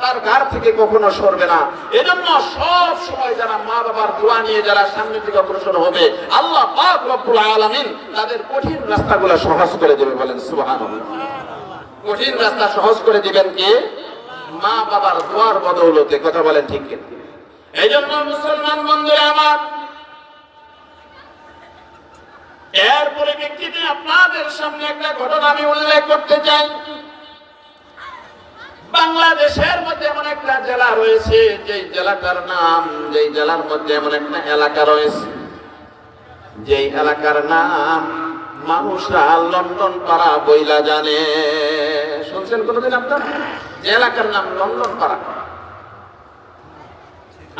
তার গার থেকে কখনো সরবে না। এজন্য সব সময় যারা মা বাবার দোয়া নিয়ে যারা সামনের দিকে অগ্রসর হবে, আল্লাহ পাক রব্বুল আলামিন তাদের কঠিন রাস্তাগুলো সহজ করে দেবে বলেন, সুবহানাল্লাহ। কঠিন রাস্তা সহজ করে দিবেন কে? মা বাবার দোয়ার বদৌলতে। কথা বলেন ঠিক কিনা? এই মুসলমান বন্ধুরা আমার, এরপরে ব্যক্তিতে আপনাদের সামনে একটা ঘটনা আমি উল্লেখ করতে চাই। বাংলাদেশের মধ্যে এমন একটা জেলা রয়েছে যে জেলাটার নাম, যেই জেলার মধ্যে এমন একটা এলাকা রয়েছে। যেই এলাকার নাম মানুষরা লন্ডন পাড়া বইলা জানে। শুনছেন কোনোদিন আপনার? যে এলাকার নাম লন্ডন পাড়া।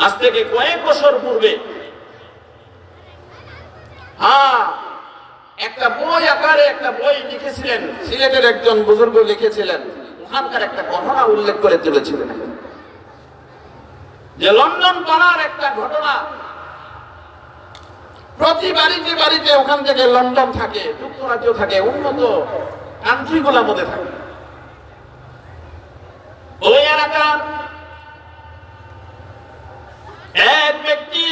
আজ থেকে কয়েক বছর পূর্বে হ্যাঁ একটা বই আকারে একটা বই লিখেছিলেন, সিলেটের একজন বুজুর্গ লিখেছিলেন। ওখানকার একটা ঘটনা উল্লেখ করে তুলেছিলেন। যে লন্ডন পাড়ার একটা ঘটনা। প্রতি বাড়িতে বাড়িতে ওখান থেকে লন্ডন থাকে, যুক্তরাজ্য থাকে, উন্নত কান্ট্রি গুলার মধ্যে থাকে। ওই এলাকার এক ব্যক্তি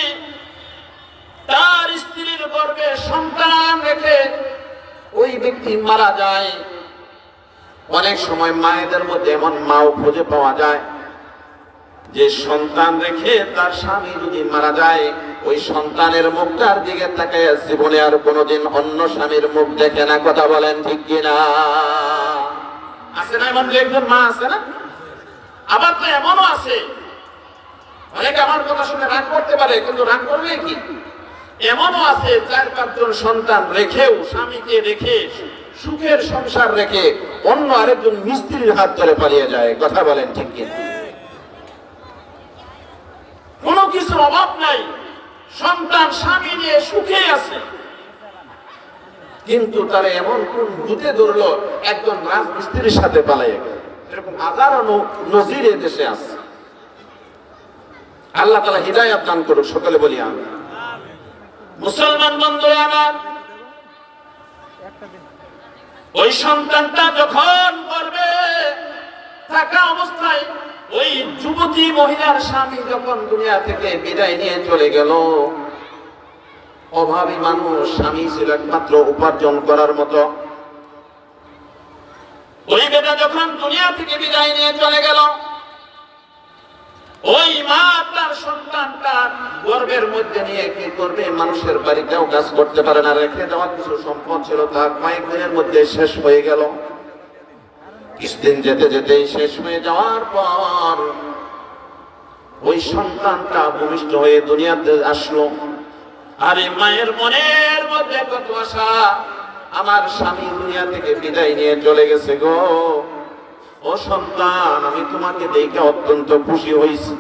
তার স্ত্রীর গর্ভে সন্তান রেখে ওই ব্যক্তি মারা যায়। অনেক সময় মায়েদের মধ্যে এমন মাও খুঁজে পাওয়া যায়। যে সন্তান রেখে তার স্বামী যদি মারা যায়, ওই সন্তানের মুখটার দিকে তাকায় জীবনে আর কোনোদিন অন্য স্বামীর মুখ দেখে না, কথা বলেন ঠিক কিনা? আছে না এমন একজন মা আছে না? আবার তো এমনও আছে। অনেকে আমার কথা শুনে রাগ করতে পারে, কিন্তু রাগ করবে কি? এমনও আছে, চার পাঁচজন সন্তান রেখেও স্বামীকে রেখে সুখের সংসার রেখে অন্য আরেকজন মিস্ত্রির হাত ধরে পালিয়ে যায়। কথা বলেন ঠিক কিনা কোনো কিছুর অভাব নাই। সন্তান, স্বামী নিয়ে সুখে আছে। কিন্তু তারা এমন কোন ভূতে ধরলো, একজন রাজমিস্ত্রির সাথে পালাই গেল। এরকম হাজারো নজির দেশে আছে। আল্লাহ তালা হৃদায়ত দান করুক, সকলে বলি আমি মুসলমান বন্ধুরা আমার ওই সন্তানটা যখন করবে থাকা অবস্থায় ওই যুবতী মহিলার স্বামী যখন দুনিয়া থেকে বিদায় নিয়ে চলে গেল, অভাবী মানুষ, স্বামী ছিল একমাত্র উপার্জন করার মতো। ওই বেটা যখন দুনিয়া থেকে বিদায় নিয়ে চলে গেল ওই মা তার সন্তানটা গর্বের মধ্যে নিয়ে কি করবে? মানুষের বাড়িতেও কাজ করতে পারে না। রেখে দেওয়া কিছু সম্পদ ছিল তা কয়েক দিনের মধ্যে শেষ হয়ে গেল। কিছুদিন যেতে যেতেই শেষ হয়ে যাওয়ার পর ওই সন্তানটা ভূমিষ্ঠ হয়ে দুনিয়াতে আসলো। আরে মায়ের মনের মধ্যে কত আশা, আমার স্বামী দুনিয়া থেকে বিদায় নিয়ে চলে গেছে গো। ও সন্তান, আমি তোমাকে দেখে অত্যন্ত খুশি হয়েছি।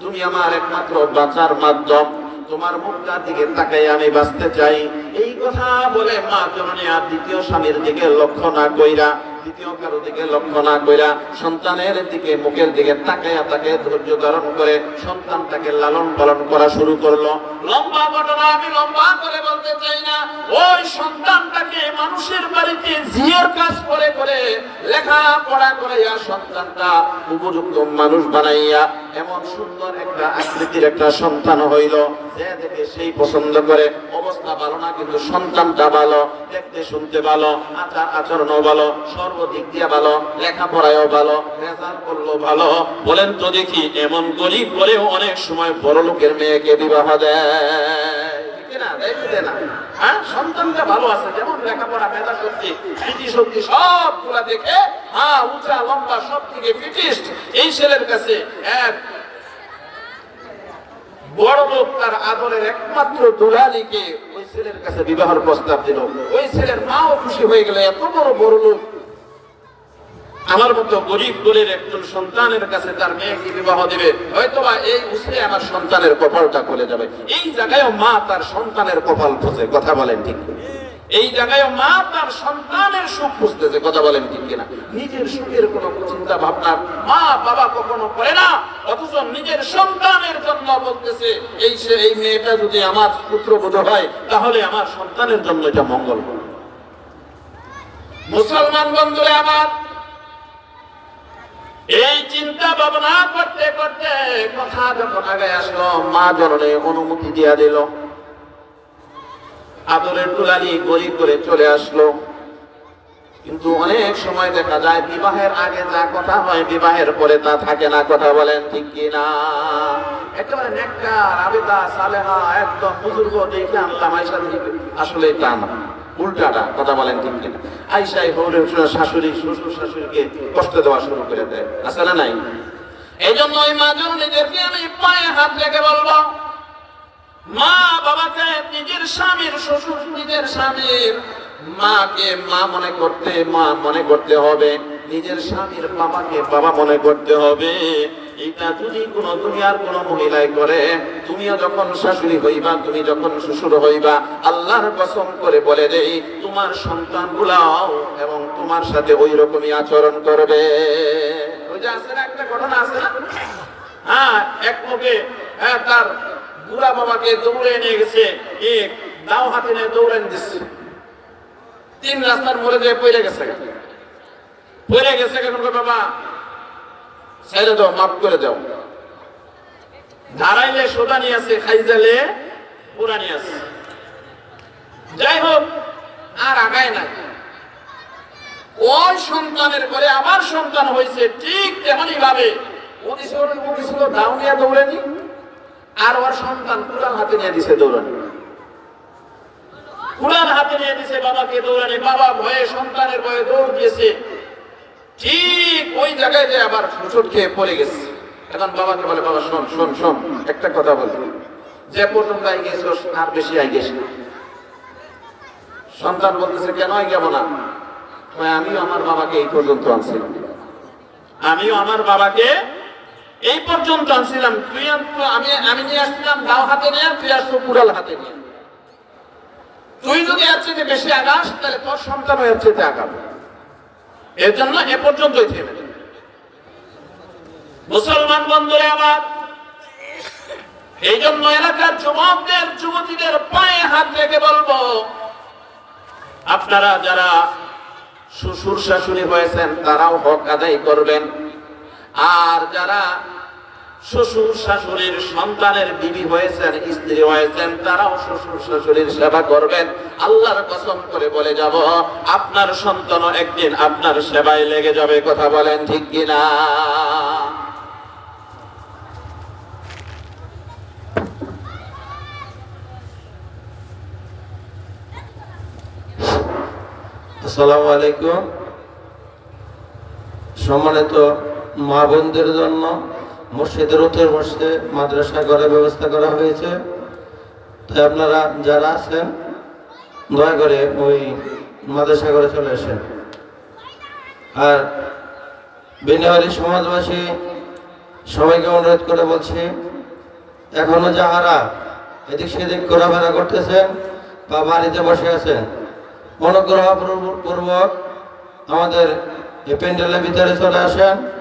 তুমি আমার একমাত্র বাঁচার মাধ্যম। তোমার মুখটার দিকে তাকাই আমি বাঁচতে চাই। এই কথা বলে মা জননী আর দ্বিতীয় স্বামীর দিকে লক্ষ্য না কইরা দ্বিতীয় কারও দিকে লক্ষ্য না কইরা সন্তানের দিকে, মুখের দিকে তাকাইয়া তাকে ধৈর্য ধারণ করে সন্তানটাকে লালন পালন করা শুরু করল। লম্বা ঘটনা আমি লম্বা করে বলতে চাই না। ওই সন্তানটাকে মানুষের বাড়িতে জিয়ের কাজ করে করে লেখা পড়া করাইয়া সন্তানটা উপযুক্ত মানুষ বানাইয়া এমন সুন্দর একটা আকৃতির একটা সন্তান হইল। যে দেখে সেই পছন্দ করে। অবস্থা ভালো না, কিন্তু সন্তানটা ভালো, দেখতে শুনতে ভালো আচার আচরণও ভালো সর্বদিক দিয়ে ভালো, লেখাপড়ায়ও ভালো করল ভালো। বলেন তো দেখি, এমন গরিব করেও অনেক সময় বড় লোকের মেয়েকে বিবাহ দেয়? হ্যাঁ? দেখে হ্যাঁ উঁচা, লম্বা, সব থেকে ফিটিস্ট এই ছেলের কাছে এক বড় তার আদরের একমাত্র দুলালিকে ওই ছেলের কাছে বিবাহের প্রস্তাব দিল। ওই ছেলের মাও খুশি হয়ে গেল, এত বড় বড় লোক। আমার মতো গরিব দলের একজন সন্তানের কাছে তার মেয়েকে বিবাহ দিবে? হয়তোবা এই উসলে আমার সন্তানের কপালটা খুলে যাবে। এই জায়গায় মা তার সন্তানের কপাল খুঁজে, কথা বলেন ঠিক এই জায়গায় মা তার সন্তানের সুখ খুঁজতেছে, কথা বলেন ঠিক কিনা? নিজের সুখের কোনো চিন্তা ভাবনা মা বাবা কখনো করে না, অথচ নিজের সন্তানের জন্য বলতেছে, এই সে, এই মেয়েটা যদি আমার পুত্র বোধ হয়, তাহলে আমার সন্তানের জন্য এটা মঙ্গল মুসলমান বন্ধুরা আমার এই চিন্তা ভাবনা করতে করতে কথা যখন আগে আসলো, মা জননে অনুমতি দিয়া দিল। আদরের দুলালি গরিব করে চলে আসলো। কিন্তু অনেক সময় দেখা যায়, বিবাহের আগে যা কথা হয়, বিবাহের পরে তা থাকে না। কথা বলেন ঠিক কি না একেবারে নেককার, আবেদা, সালেহা, একদম বুজুর্গ দিকে আসলে তা না উল্টাটা, কথা বলেন ঠিক কিনা। আইসাই হৌরে শাশুড়ি, শ্বশুর শাশুড়িকে কষ্ট দেওয়া শুরু করে দেয়। আছে না নাই? এই জন্য ওই মা নিজেকে আমি পায়ে হাত রেখে বলব, মা বাবাকে, নিজের স্বামীর শ্বশুর, নিজের স্বামীর মাকে মা মনে করতে, মা মনে করতে হবে। নিজের স্বামীর বাবাকে বাবা মনে করতে হবে। এটা যদি কোনো দুনিয়ার কোন মহিলাই করে, তুমিও যখন শাশুড়ি হইবা, তুমি যখন শ্বশুর হইবা, আল্লাহর কসম করে বলে দেই, তোমার সন্তান গুলাও এবং তোমার সাথে ওই রকমই আচরণ করবে। ওই যে আছে না, একটা ঘটনা আছে না? হ্যাঁ এক মুখে হ্যাঁ তার বুড়া বাবাকে দৌড়ে নিয়ে গেছে দাও হাতে নিয়ে দৌড়ে দিচ্ছে তিন রাস্তার মোড়ে দিয়ে পড়ে গেছে। পড়ে গেছে এখন বাবা? ছেড়ে দাও, মাফ করে দাও। ধারাইলে সোদা নিয়ে আছে খাইজালে পুরা নিয়ে আছে যাই হোক, আর আগায় নাই। ওই সন্তানের করে আমার সন্তান হয়েছে, ঠিক তেমনই ভাবে ও দাও নিয়ে দৌড়ানি, আর ওর সন্তান কুড়াল হাতে নিয়ে দিছে দৌড়ানি। কুড়াল হাতে নিয়ে দিছে বাবাকে দৌড়ানি। বাবা ভয়ে, সন্তানের ভয়ে দৌড় দিয়েছে। ঠিক ওই জায়গায় যে আবার হুচট খেয়ে পড়ে গেছে। এখন বাবাকে বলে, বাবা, শোন শোন শোন, একটা কথা বল। যে পর্যন্ত আই গেছিস আর বেশি আই গেছি সন্তান বলতেছে, কেন আই যাব না? আমিও আমার বাবাকে এই পর্যন্ত আনছিলাম। আমিও আমার বাবাকে এই পর্যন্ত আনছিলাম। তুই আমি আমি নিয়ে আসছিলাম দাও হাতে নিয়ে, তুই আসতো কুড়াল হাতে নিয়ে। তুই যদি এর চেয়ে বেশি আগাস, তাহলে তোর সন্তান এর চেয়ে আগাবে। এর জন্য এ পর্যন্তই থেমে মুসলমান বন্ধুরে আমার এই জন্য এলাকার যুবকদের, যুবতীদের পায়ে হাত রেখে বলব, আপনারা যারা শ্বশুর শাশুড়ি হয়েছেন, তারাও হক আদায় করবেন। আর যারা শ্বশুর শাশুড়ির সন্তানের বিবি হয়েছেন, স্ত্রী হয়েছেন, তারাও শ্বশুর শাশুড়ির সেবা করবেন। আল্লাহর কসম করে বলে যাব, আপনার সন্তানও একদিন আপনার সেবায় লেগে যাবে, কথা বলেন ঠিক কিনা? আসসালামু আলাইকুম। সম্মানিত মা বোনদের জন্য মসজিদের উত্তর মসজিদে মাদ্রাসা করার ব্যবস্থা করা হয়েছে। তাই আপনারা যারা আছেন, দয়া করে ওই মাদ্রাসা করে চলে আসেন। আর বিনিহারি সমাজবাসী, সবাইকে অনুরোধ করে বলছি, এখনও যাহারা এদিক সেদিক ঘোরাফেরা করতেছেন বা বাড়িতে বসে আছেন অনুগ্রহ পূর্ব- পূর্বক আমাদের এই প্যান্ডেলের ভিতরে চলে আসেন।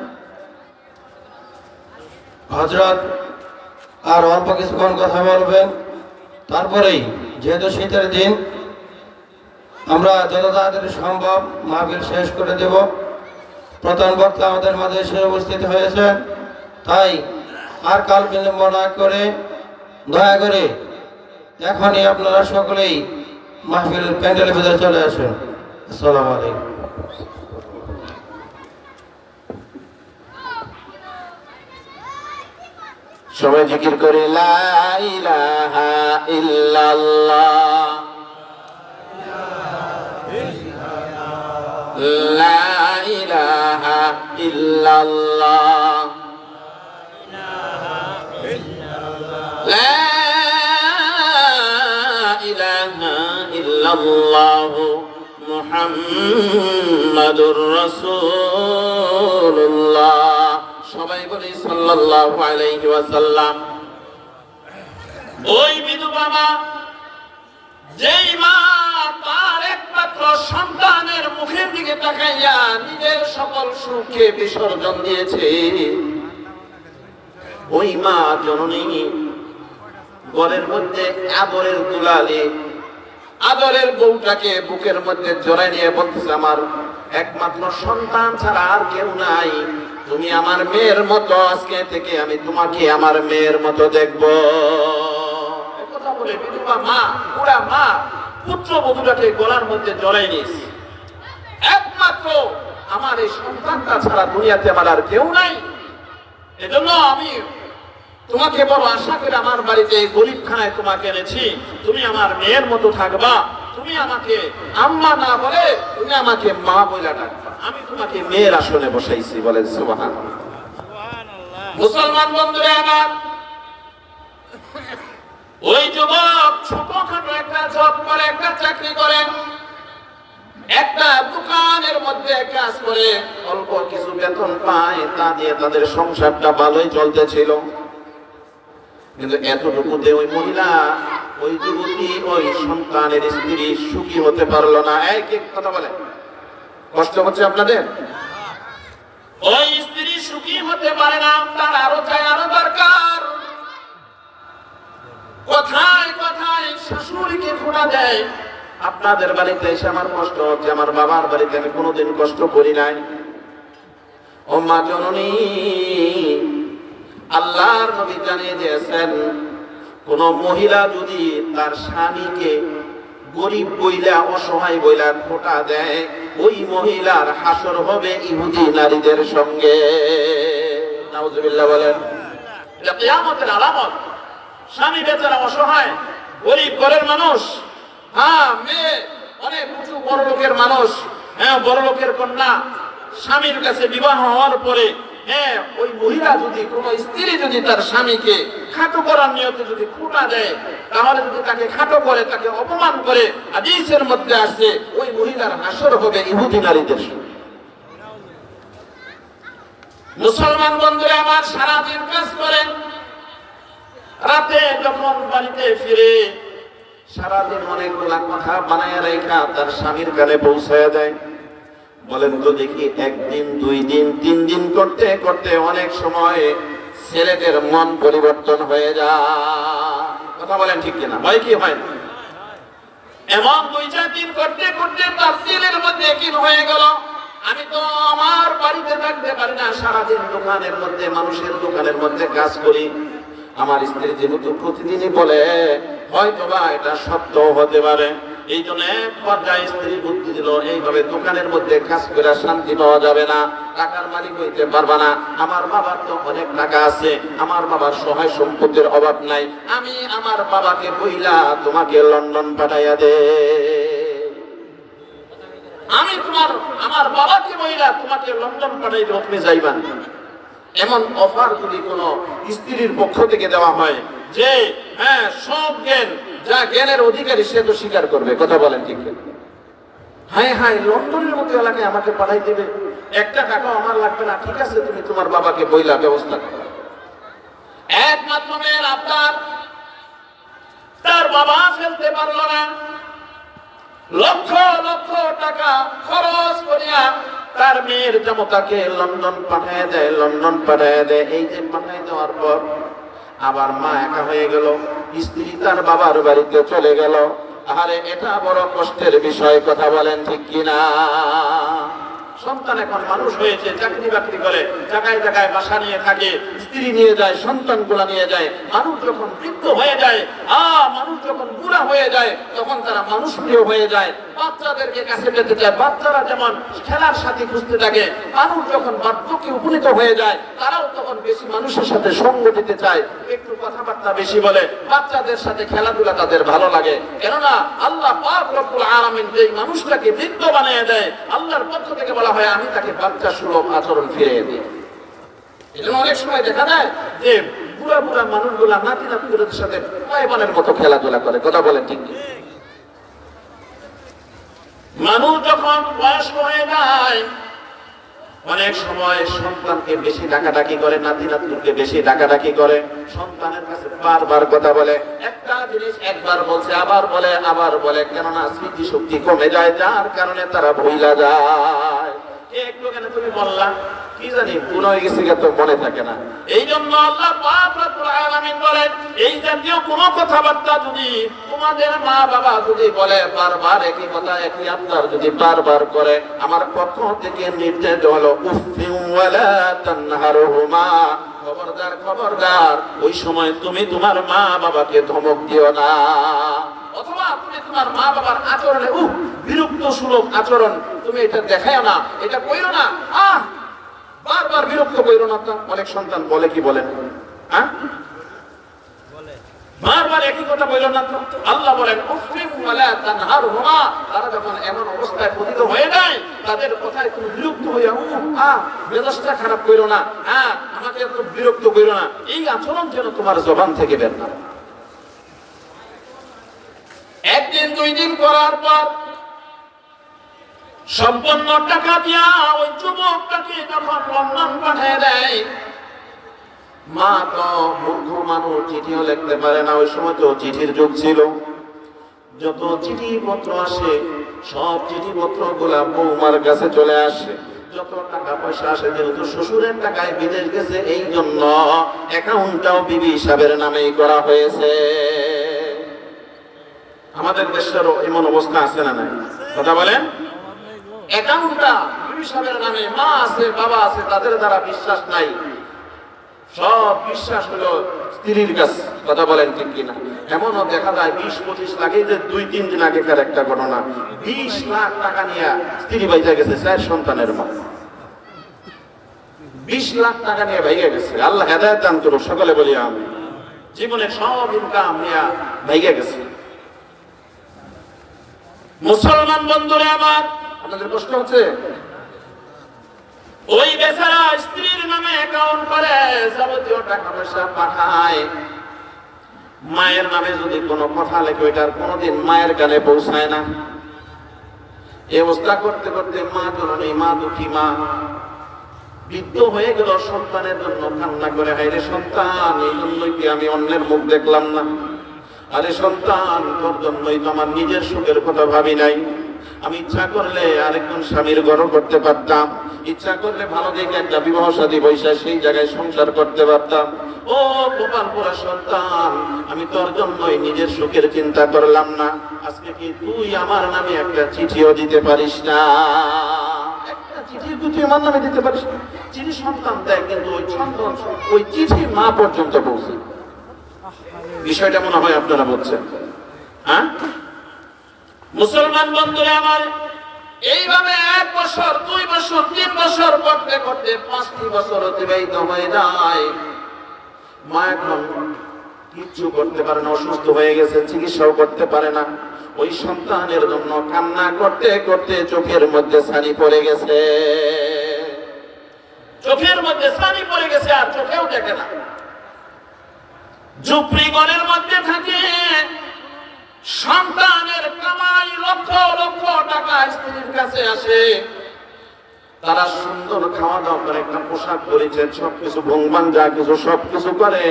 হজরত আর অল্প কিছুক্ষণ কথা বলবেন। তারপরেই, যেহেতু শীতের দিন, আমরা যত তাড়াতাড়ি সম্ভব মাহফিল শেষ করে দেব। প্রধান বক্তা আমাদের মাঝে এসে উপস্থিত হয়েছেন। তাই আর কাল বিলম্ব না করে দয়া করে এখনই আপনারা সকলেই মাহফিল প্যান্ডেলের ভিতরে চলে আসেন। আসসালামু আলাইকুম। সবাই জিকির করে লা ইলাহা ইল্লাল্লাহ লা ইলাহা ইল্লাল্লাহ লা ইলাহা ইল্লাল্লাহ মুহাম্মাদুর রাসূলুল্লাহ সবাই বলি সাল্লাল্লাহু আলাইহি ওয়াসাল্লাম। ওই বিধবা মা, যেই মা তার একমাত্র সন্তানের মুখের দিকে তাকাইয়া নিজের সকল সুখকে বিসর্জন দিয়েছে। ওই মা জননী ঘরের মধ্যে আদরের দুলালে, আদরের বউটাকে বুকের মধ্যে জড়াই নিয়ে বলতেছে, আমার একমাত্র সন্তান ছাড়া আর কেউ নাই। তুমি আমার মেয়ের মতো, আজকে থেকে আমি তোমাকে আমার মেয়ের মতো দেখব। কথা বলে বিধবা মা, বুড়া মা, পুত্র বধূটাকে গলার মধ্যে জড়াই নিয়েছে একমাত্র আমার এই সন্তানটা ছাড়া দুনিয়াতে আমার আর কেউ নাই। এজন্য আমি তোমাকে বড় আশা করে আমার বাড়িতে এই গরিবখানায় তোমাকে এনেছি। তুমি আমার মেয়ের মতো থাকবা। তুমি আমাকে আম্মা না বলে তুমি আমাকে মা বলে ডাকবা। আমি তোমাকে মেয়ের আসনে বসাইছি বলেন সুবহান মুসলমান বন্ধুরা আমার ওই যুবক ছোটখাটো একটা জব করে একটা চাকরি করে একটা দোকানের মধ্যে কাজ করে অল্প কিছু বেতন পায় তা দিয়ে তাদের সংসারটা ভালোই চলতেছিল। কিন্তু এতটুকুতে ওই মহিলা ওই যুবতী, ওই সন্তানের স্ত্রী সুখী হতে পারল না। এক এক কথা বলে? কষ্ট হচ্ছে আপনাদের? ওই স্ত্রী সুখী হতে পারে না, তার আরও চাই, আরও দরকার। কোথায় কোথায় শাশুড়িকে খোঁড়া দেয়? আপনাদের বাড়িতে এসে আমার কষ্ট হচ্ছে, আমার বাবার বাড়িতে আমি কোনোদিন কষ্ট করি নাই। ও মা জননী, আল্লাহর নবী জানিয়ে দিয়েছেন কোন মহিলা যদি তার স্বামীকে গরিব বইলা, অসহায় বইলা খোটা দেয়, ওই মহিলার হাসর হবে ইহুদি নারীদের সঙ্গে। বলেন। আলামত। স্বামী বেচারা অসহায়, গরিব ঘরের মানুষ। হ্যাঁ মেয়ে, অনেক উঁচু বড় লোকের মানুষ। হ্যাঁ বড় লোকের কন্যা। স্বামীর কাছে বিবাহ হওয়ার পরে হ্যাঁ ওই মহিলা যদি কোন স্ত্রী যদি তার স্বামীকে খাটো করার নিয়তে যদি খুঁটা দেয়, তাহলে যদি তাকে খাটো করে, তাকে অপমান করে, হাদিসের মধ্যে আসে ওই মহিলার হাসর হবে ইহুদি নারীদের। মুসলমান বন্ধুরা, আমার সারাদিন কাজ করেন রাতে যখন বাড়িতে ফিরে, সারাদিন অনেকগুলা কথা বানায় রেখা তার স্বামীর কানে পৌঁছায় দেয় বলেন, তো দেখি একদিন, দুই দিন, তিন দিন করতে করতে অনেক সময় ছেলেদের মন পরিবর্তন হয়ে যায়। কথা বলেন ঠিক কিনা? হয় কি হয়? এমন দুই, চার দিন করতে করতে তার ছেলের মধ্যে কি হয়ে গেল। আমি তো আমার বাড়িতে থাকতে পারি না, সারাদিন দোকানের মধ্যে, মানুষের দোকানের মধ্যে কাজ করি। আমার স্ত্রী যেহেতু প্রতিদিনই বলে হয়তো বা এটা সত্য হতে পারে। এই জন্য এক পর্যায়ে স্ত্রী বুদ্ধি দিল, এইভাবে দোকানের মধ্যে কাজ করে শান্তি পাওয়া যাবে না। টাকার মালিক হইতে পারবা না। আমার বাবার তো অনেক টাকা আছে। আমার বাবার সহায় সম্পত্তির অভাব নাই। আমি আমার বাবাকে বইলা তোমাকে লন্ডন পাঠাইয়া দে। আমি তোমার, আমার বাবাকে বইলা তোমাকে লন্ডন পাঠাই দেব, তুমি যাইবা এমন অফার যদি কোন স্ত্রীর পক্ষ থেকে দেওয়া হয় যে হ্যাঁ সব জ্ঞান যা জ্ঞানের অধিকারী সে তো স্বীকার করবে, কথা বলেন ঠিক? হ্যাঁ হ্যাঁ লন্ডনের মতো এলাকায় আমাকে পাঠাই দেবে। একটা টাকা আমার লাগবে না, ঠিক আছে, তুমি তোমার বাবাকে বইলা ব্যবস্থা করো। একমাত্র মেয়ের আপনার তার বাবা ফেলতে পারল না। লক্ষ লক্ষ টাকা খরচ করিয়া তার মেয়ের জমতাকে লন্ডন পাঠিয়ে দেয়, লন্ডন পাঠিয়ে দেয়। এই যে পাঠিয়ে দেওয়ার পর আবার মা একা হয়ে গেল। স্ত্রী তার বাবার বাড়িতে চলে গেল। আরে এটা বড় কষ্টের বিষয়, কথা বলেন ঠিক কিনা? সন্তান এখন মানুষ হয়েছে, চাকরি বাকরি করে, জায়গায় জায়গায় বাসা নিয়ে থাকে, স্ত্রী নিয়ে যায় সন্তানগুলা নিয়ে যায়। মানুষ যখন বৃদ্ধ হয়ে যায় খেলাধুলা তাদের ভালো লাগে। কেননা, আল্লাহ পাক রব্বুল মানুষটাকে বৃদ্ধ বানিয়ে দেয়, আল্লাহর পক্ষ থেকে বলা হয়, আমি তাকে বাচ্চা সুলভ আচরণ ফিরিয়ে দিই। অনেক সময় দেখা যায় যে বুড়া বুড়া মানুষগুলা নাতি নাতিদের সাথে পায়বানের মতো খেলাধুলা করে। কথা বলেন ঠিক মানুষ যখন বয়স্ক হয়ে যায়, অনেক সময় সন্তানকে বেশি ডাকাডাকি করে, নাতি নাতনিকে বেশি ডাকাডাকি করে। সন্তানের কাছে বারবার কথা বলে। একটা জিনিস একবার বলছে, আবার বলে আবার বলে। কেননা স্মৃতি শক্তি কমে যায়, যার কারণে তারা ভুইলা যায়। একটু কেন তুমি বললা? কি জানি তো মনে থাকে না। এই জন্য এই কোনো কথাবার্তা যদি তোমাদের মা বাবা যদি বলে, বারবার একই কথা, একই যদি আমার পক্ষ থেকে নির্দেশ খবরদার ওই সময় তুমি তোমার মা বাবাকে ধমক দিও না। অথবা তুমি তোমার মা বাবার আচরণে, উহ, বিরক্ত সুলভ আচরণ তুমি এটা দেখায় না, এটা কইরো না, আহ বারবার বিরক্ত কইরো না তো। অনেক সন্তান বলে কি বলেন হ্যাঁ? বারবার একই কথা বলল না তো। আল্লাহ বলেন উফরিম ওয়ালা তানহারহুমা। তারা যখন এমন অবস্থায় পতিত হয়ে যায় তাদের কথায় তুমি বিরক্ত হইয়া উ আ মেজাজটা খারাপ কইরো না। হ্যাঁ আমাকে এত বিরক্ত কইরো না। এই আচরণ যেন তোমার জবান থেকে বের না একদিন দুই দিন করার পর সম্পূর্ণ টাকা দিয়া ওই যুবকটাকে যখন লন্ডন পাঠিয়ে দেয়। মা তো মূর্খ মানুষ, চিঠিও লিখতে পারে না। ওই সময় তো চিঠির যুগ ছিল। যত চিঠি পত্র আসে, সব চিঠি পত্রগুলা বৌমার কাছে চলে আসে। যত টাকা পয়সা আসে, যেহেতু শ্বশুরের টাকায় বিদেশ গেছে, এই জন্য অ্যাকাউন্টটাও বিবি সাহেবের নামেই করা হয়েছে। আমাদের দেশেরও এমন অবস্থা আছে না নাই? কথা বলেন? বিবি সাহেবের নামে মা আছে, বাবা আছে, তাদের দ্বারা বিশ্বাস নাই। সব বিশ্বাস হলো স্ত্রীর কাছে, কথা বলেন ঠিক কিনা। এমনও দেখা যায় বিশ পঁচিশ লাখ যে দুই, তিন দিন আগেকার একটা ঘটনা। বিশ লাখ টাকা নিয়ে স্ত্রী বাইজা গেছে, চার সন্তানের মা। বিশ লাখ টাকা নিয়ে ভাইগে গেছে। আল্লাহ হেদায়ত দান করো সকলে বলি আমি জীবনে সব ইনকাম নিয়ে ভাইগে গেছে। মুসলমান বন্ধুরা আমার আপনাদের প্রশ্ন হচ্ছে, ওই বেচারা স্ত্রীর নামে অ্যাকাউন্ট করে, যাবতীয় টাকা পয়সা পাঠায়। মায়ের নামে যদি কোনো কথা লেখে ওইটার কোনোদিন মায়ের কানে পৌঁছায় না। এই অবস্থা করতে করতে মা জননী মা দুঃখী, মা বৃদ্ধ হয়ে গেল সন্তানের জন্য কান্না করে হাইরে সন্তান, এই জন্যই কি আমি অন্যের মুখ দেখলাম না? আরে সন্তান, তোর জন্যই তো আমার নিজের সুখের কথা ভাবি নাই। আমি ইচ্ছা করলে আরেকজন স্বামীর গর্ব করতে পারতাম। ইচ্ছা করলে ভালো দেখে একটা বিবাহ সাদী বৈশা সেই জায়গায় সংসার করতে পারতাম। ও গোপালপুরা সন্তান, আমি তোর জন্যই নিজের সুখের চিন্তা করলাম না। আজকে কি তুই আমার নামে একটা চিঠিও দিতে পারিস না? একটা চিঠি তুই আমার নামে দিতে পারিস? চিঠি সন্তান কিন্তু ওই সন্তান ওই মা পর্যন্ত বিষয়টা মনে হয় আপনারা বলছেন। হ্যাঁ? মুসলমান বন্ধুরা আমার, এইভাবে এক বছর, দুই বছর, তিন বছর করতে করতে পাঁচটি বছর অতিবাহিত হয়ে যায়। মা এখন কিচ্ছু করতে পারে না, অসুস্থ হয়ে গেছে, চিকিৎসাও করতে পারে না। ওই সন্তানের জন্য কান্না করতে করতে চোখের মধ্যে ছানি পড়ে গেছে। চোখের মধ্যে ছানি পড়ে গেছে আর চোখেও দেখে না। ঝুপড়িগড়ের মধ্যে থাকে সন্তানের কামাই লক্ষ লক্ষ টাকা স্ত্রীর কাছে আসে। তারা সুন্দর খাওয়া দাওয়া করে, একটা পোশাক পরিচ্ছেদ, সবকিছু যা কিছু সবকিছু করে।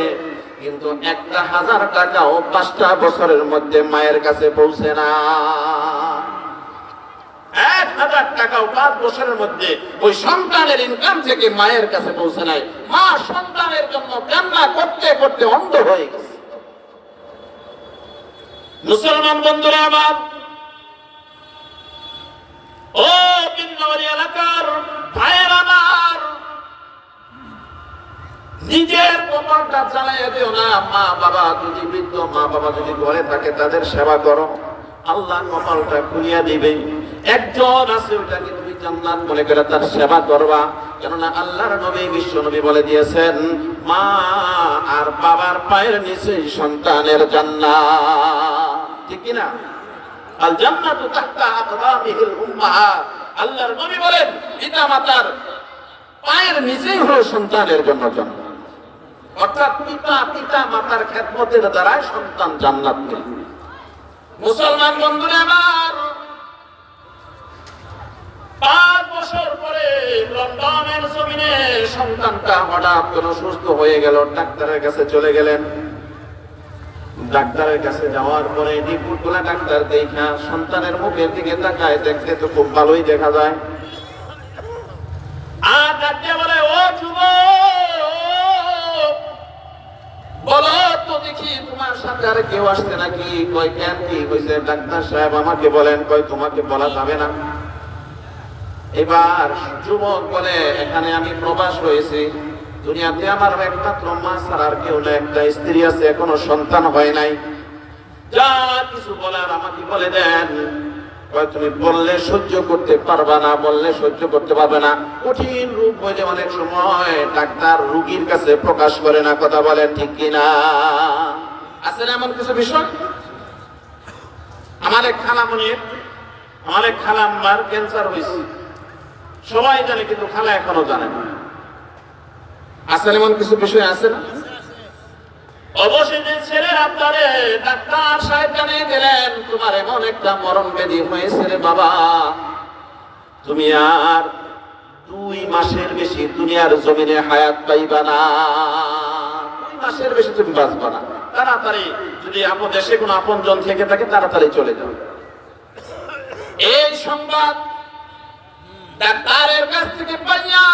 কিন্তু একটা হাজার টাকাও পাঁচটা বছরের মধ্যে মায়ের কাছে পৌঁছে না। এক হাজার টাকাও পাঁচ বছরের মধ্যে ওই সন্তানের ইনকাম থেকে মায়ের কাছে পৌঁছে নাই। মা সন্তানের জন্য কান্না করতে করতে অন্ধ হয়ে গেছে। মুসলমান বন্ধুরা আমার, ও বৃন্দাবনী এলাকার ভাইয়ের আমার, নিজের কপালটা চালাইয়া দিও না। মা বাবা যদি বৃদ্ধ, মা বাবা যদি ঘরে থাকে, তাদের সেবা করো। আল্লাহ কপালটা খুলিয়া দিবে। একজন আছে ওইটাকে জান্নাত মনে করে তার সেবা করবা। কেননা আল্লাহর নবী বিশ্ব নবী বলে দিয়েছেন, মা আর বাবার পায়ের নিচে সন্তানের জান্নাত। ঠিক কি না আল জান্নাতু তাহতা আকদামিহিল উম্মাহাত। আল্লাহর নবী বলেন, পিতা মাতার পায়ের নিচেই হলো সন্তানের জন্য জান্নাত। অর্থাৎ পিতা পিতা মাতার খেদমতের দ্বারাই সন্তান জান্নাত মুসলমান বন্ধুরা আমার পাঁচ বছর পরে লন্ডনের জমিনে সন্তানটা হঠাৎ সুস্থ হয়ে গেল, ডাক্তারের কাছে চলে গেলেন। ডাক্তারের কাছে যাওয়ার পরে ডাক্তার দেখা সন্তানের মুখের দিকে তাকায়, দেখতে তো খুব ভালোই দেখা যায়। আর ডাক্তার বলে, ও যুবক, বলো তো দেখি তোমার সাথে ডাক্তার কেউ আসছে নাকি? কয়, কেন কি হয়েছে ডাক্তার সাহেব আমাকে বলেন, কয়, তোমাকে বলা যাবে না। এবার যুবক বলে, এখানে আমি প্রবাস হয়েছি দুনিয়াতে আমার একমাত্র মা আর কেউ না একটা স্ত্রী আছে, এখনও সন্তান হয় নাই। যা কিছু বলার আমাকে বলে দেন। তুমি বললে সহ্য করতে পারবা না, বললে সহ্য করতে পারবে না। কঠিন রূপ হয়ে অনেক সময় ডাক্তার রুগীর কাছে প্রকাশ করে না, কথা বলেন ঠিক কিনা আছে না এমন কিছু বিষয়? আমার এক খালামনির আমার এক খালাম্মার ক্যান্সার হয়েছে। সবাই জানে, কিন্তু খালা এখনও জানে না। না এমন কিছু বিষয় আছে না? অবশেষে ডাক্তার সাহেব জানিয়ে তোমার এমন একটা হয়েছে রে বাবা। তুমি আর দুই মাসের বেশি দুনিয়ার হায়াত পাইবা না। মাসের বেশি তুমি বাঁচবা না। তাড়াতাড়ি যদি আপন দেশে কোনো আপন জন থেকে থাকে, তাড়াতাড়ি চলে যাও। এই সংবাদ ডাক্তারের কাছ থেকে পাইয়া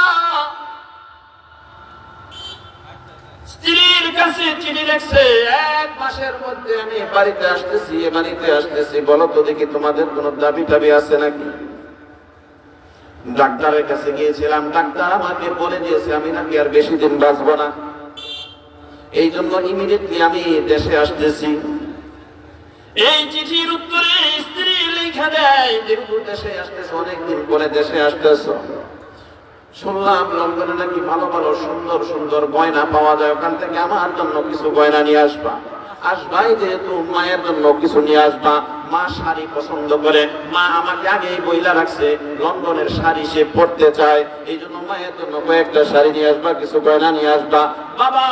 স্ত্রীর কাছে চিঠি লিখছে, এক মাসের মধ্যে আমি বাড়িতে আসতেছি বাড়িতে আসতেছি, বলো তো দেখি তোমাদের কোনো দাবি টাবি আছে নাকি? ডাক্তারের কাছে গিয়েছিলাম, ডাক্তার আমাকে বলে দিয়েছে, আমি নাকি আর বেশি দিন বাঁচবো না। এই জন্য ইমিডিয়েটলি আমি দেশে আসতেছি। এই চিঠির উত্তরে স্ত্রী লেখা দেয় যেহেতু দেশে পরে দেশে আসতেছ। শুনলাম লন্ডনে নাকি ভালো ভালো সুন্দর সুন্দর গয়না পাওয়া যায়, ওখান থেকে আমার জন্য কিছু গয়না নিয়ে আসবা। আসবাই যেহেতু মায়ের জন্য কিছু নিয়ে আসবা, মা শাড়ি পছন্দ করে, মা আমাকে আগেই বইলা রাখছে, লন্ডনের শাড়ি সে পরতে চায়, এই জন্য মায়ের জন্য কয়েকটা শাড়ি নিয়ে আসবা, কিছু গয়না নিয়ে আসবা। বাবা,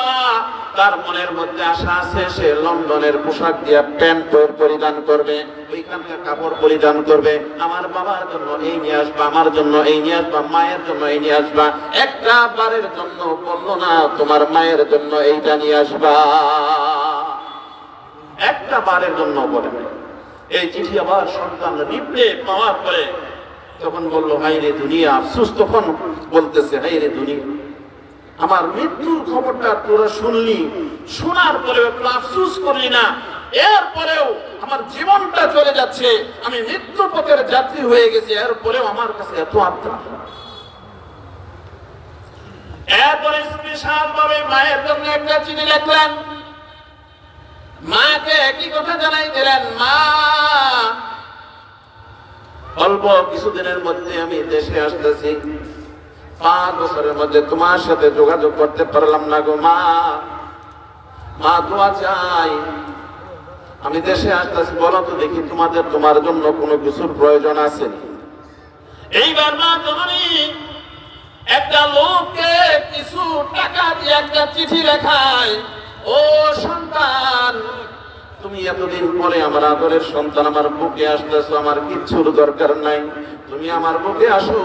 তার মনের মধ্যে আশা আছে, সে লন্ডনের পোশাক দিয়ে প্যান্ট পরিধান করবে, ওইখানকার কাপড় পরিধান করবে। আমার বাবার জন্য এই নিয়ে আসবা, আমার জন্য এই নিয়ে আসবা, মায়ের জন্য এই নিয়ে আসবা। একটা বারের জন্য বলল না, তোমার মায়ের জন্য এইটা নিয়ে আসবা। একটা বারের জন্য বলে এই চিঠি আবার সন্তান রিপ্লে পাওয়ার পরে তখন বলল হাই রে দুনিয়া, আফসুস তখন বলতেছে হাই রে দুনিয়া, আমার মৃত্যুর খবরটা তোরা শুনলি, শোনার পরেও আফসুস করলি না, এরপরেও আমার জীবনটা চলে যাচ্ছে, আমি মৃত্যু পথের যাত্রী হয়ে গেছি, এরপরেও আমার কাছে এত আত্মা এরপরে স্পেশাল ভাবে মায়ের জন্য একটা চিঠি লিখলেন। মাকে একই কথা জানাই দিলেন মা, অল্প কিছুদিনের মধ্যে আমি দেশে আসতেছি। পাঁচ বছরের মধ্যে তোমার সাথে যোগাযোগ করতে পারলাম না গো মা। মা, দোয়া চাই। আমি দেশে আসতেছি, বলো তো দেখি তোমাদের, তোমার জন্য কোনো কিছুর প্রয়োজন আছে এইবার মা জননী একটা লোককে কিছু টাকা দিয়ে একটা চিঠি লেখায়, ও সন্তান তুমি এতদিন পরে আমার আদরের সন্তান আমার বুকে আসতেছো, আমার কিচ্ছুর দরকার নাই। তুমি আমার বুকে আসো।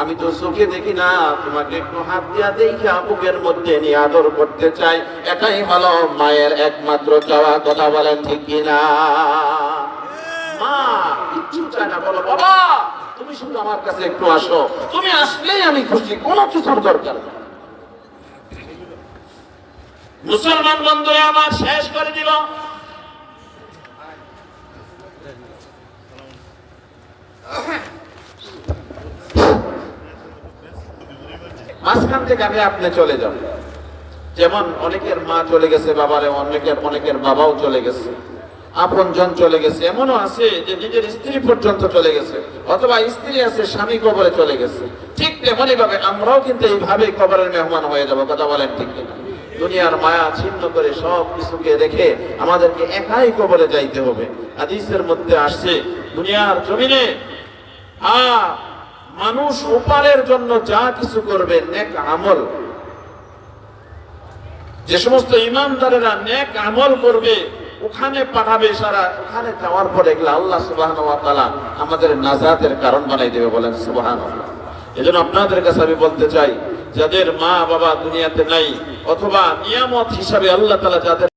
আমি তো চোখে দেখি না, তোমাকে একটু হাত দিয়া দেখি বুকের মধ্যে নিয়ে আদর করতে চাই। এটাই হলো মায়ের একমাত্র চাওয়া, কথা বলেন ঠিক কিনা? মা, কিচ্ছু চায় না, বলো, বাবা, তুমি শুধু আমার কাছে একটু আসো। তুমি আসলেই আমি খুশি, কোনো কিছুর দরকার নেই। মুসলমান বন্ধুরা, আমার শেষ করে দিল মাঝখান থেকে আপনি চলে যেমন অনেকের মা চলে গেছে, বাবারে অনেকের অনেকের বাবাও চলে গেছে আপন জন চলে গেছে। এমনও আছে যে নিজের স্ত্রী পর্যন্ত চলে গেছে, অথবা স্ত্রী আছে, স্বামী কবরে চলে গেছে। ঠিক তেমনি ভাবে আমরাও কিন্তু এইভাবে কবরের মেহমান হয়ে যাব, কথা বলেন ঠিক কিনা? দুনিয়ার মায়া ছিন্ন করে সব কিছুকে রেখে আমাদেরকে একাই কবলে যাইতে হবে। হাদিসের মধ্যে আসছে, দুনিয়ার জমিনে মানুষ উপারের জন্য যা কিছু করবে, নেক আমল। যে সমস্ত ইমানদারেরা নেক আমল করবে, ওখানে পাঠাবে সারা, ওখানে যাওয়ার পরে এগুলো আল্লাহ সুবাহ আমাদের নাজাতের কারণ বানাই দেবে বলেন সুবাহ এজন্য আপনাদের কাছে আমি বলতে চাই যাদের মা বাবা দুনিয়াতে নাই অথবা নিয়ামত হিসাবে আল্লাহ তালা যাদের